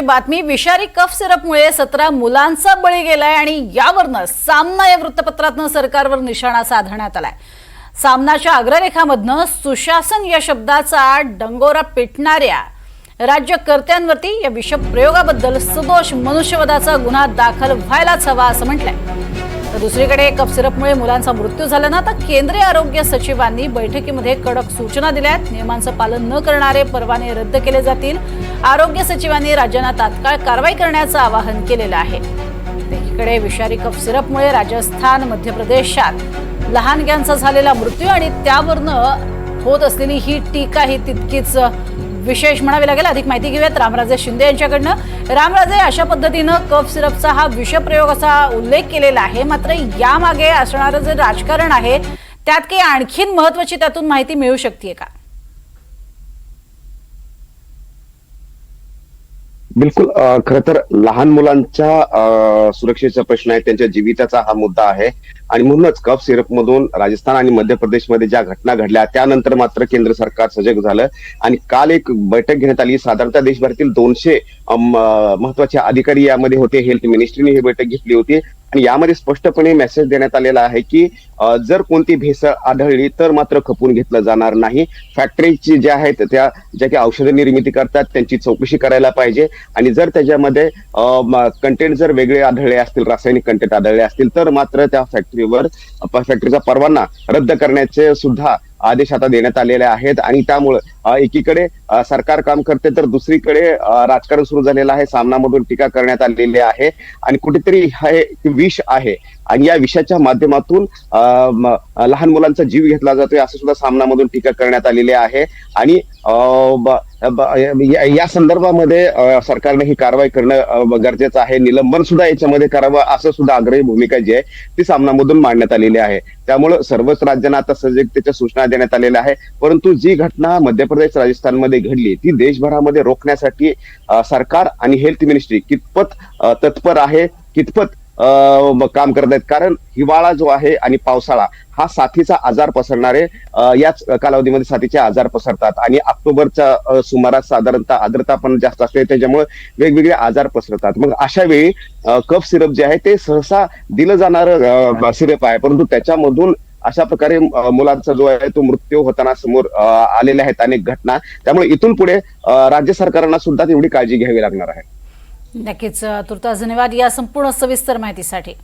बातमी विषारी कफ सिरपमुळे सतरा मुलांचा बळी गेलाय आणि यावरनं सामना या वृत्तपत्रातनं सरकारवर निशाणा साधण्यात आलाय. सामनाच्या अग्ररेखामधनं सुशासन या शब्दाचा डंगोरा पेटणाऱ्या राज्यकर्त्यांवरती या विषप्रयोगाबद्दल सदोष मनुष्यवधाचा गुन्हा दाखल व्हायलाच हवा असं म्हटलंय. तर दुसरीकडे कप सिरपमुळे मुलांचा मृत्यू झाला ना तर केंद्रीय आरोग्य सचिवांनी बैठकीमध्ये कडक सूचना दिल्या आहेत नियमांचं पालन न करणारे परवाने रद्द केले जातील. आरोग्य सचिवांनी राज्यांना तात्काळ कारवाई करण्याचं आवाहन केलेलं आहे. एकीकडे विषारी कफ सिरपमुळे राजस्थान मध्य प्रदेशात लहानग्यांचा झालेला मृत्यू आणि त्यावरनं होत असलेली ही टीका ही तितकीच विशेष म्हणावी लागेल. अधिक माहिती घेऊयात रामराजे शिंदे यांच्याकडनं. रामराजे अशा पद्धतीनं कफ सिरपचा हा विषप्रयोग असा उल्लेख केलेला आहे. मात्र यामागे असणारं जे राजकारण आहे त्यात काही आणखीन महत्वाची त्यातून माहिती मिळू शकते का? बिलकुल खर तर लहान मुलांच्या अ, सुरक्षेचा प्रश्न आहे त्यांच्या जीविताचा हा मुद्दा आहे. आणि म्हणूनच कफ सिरप मधून राजस्थान आणि मध्य प्रदेशमध्ये ज्या घटना घडल्या त्यानंतर मात्र केंद्र सरकार सजग झालं. आणि काल एक बैठक घेण्यात आली. साधारणतः देशभरातील दोनशे महत्त्वाचे अधिकारी यामध्ये होते. हेल्थ मिनिस्ट्रीने ही बैठक घेतली होती. आणि यामध्ये स्पष्टपणे मेसेज देण्यात आलेला आहे की जर कोणती भेसळ आढळली तर मात्र खपून घेतलं जाणार नाही. फॅक्टरीची ज्या आहेत त्या ज्या काही औषध निर्मिती करतात त्यांची चौकशी करायला पाहिजे. आणि जर त्याच्यामध्ये कंटेंट जर वेगळे आढळले असतील रासायनिक कंटेंट आढळले असतील तर मात्र त्या फॅक्टरीवर फॅक्टरीचा परवाना रद्द करण्याचे सुद्धा आदेश आता देण्यात आलेले आहेत आणि त्यामुळे एकीकडे सरकार काम करते तर दुसरीकडे राजकारण सुरू झालेलं आहे सामनामधून टीका करण्यात आलेली आहे आणि कुठेतरी हे विष आहे. आणि या विषयाच्या माध्यमातून लहान मुलांचा जीव घेतला जातोय असं सुद्धा सामनामधून टीका करण्यात आलेली आहे. आणि अ, या संदर्भामध्ये सरकारने ही कारवाई करणं गरजेचं आहे. निलंबन सुद्धा याच्यामध्ये करावं असं सुद्धा आग्रही भूमिका जी आहे ती सामनामधून मांडण्यात आलेली आहे. त्यामुळे सर्वच राज्यांना आता सजगतेच्या सूचना देण्यात आलेल्या आहे परंतु जी घटना मध्य प्रदेश राजस्थानमध्ये घडली ती देशभरामध्ये रोखण्यासाठी सरकार आणि हेल्थ मिनिस्ट्री कितपत तत्पर आहे कितपत काम करत आहेत. कारण हिवाळा जो आहे आणि पावसाळा हा साथीचा आजार पसरणारे याच कालावधीमध्ये साथीचे आजार पसरतात. आणि ऑक्टोबरच्या सुमारास साधारणतः आर्द्रता पण जास्त असते. त्याच्यामुळे वेगवेगळे आजार पसरतात. मग अशा वेळी कफ सिरप जे आहे ते सहसा दिलं जाणारं सिरप आहे. परंतु त्याच्यामधून अशा प्रकारे मुलांचा जो आहे तो मृत्यू होताना समोर आलेल्या आहेत अनेक घटना. त्यामुळे इथून पुढे राज्य सरकारांना सुद्धा तेवढी काळजी घ्यावी लागणार आहे. नक्कीच तुर्तास धन्यवाद. या संपूर्ण सविस्तर माहितीसाठी.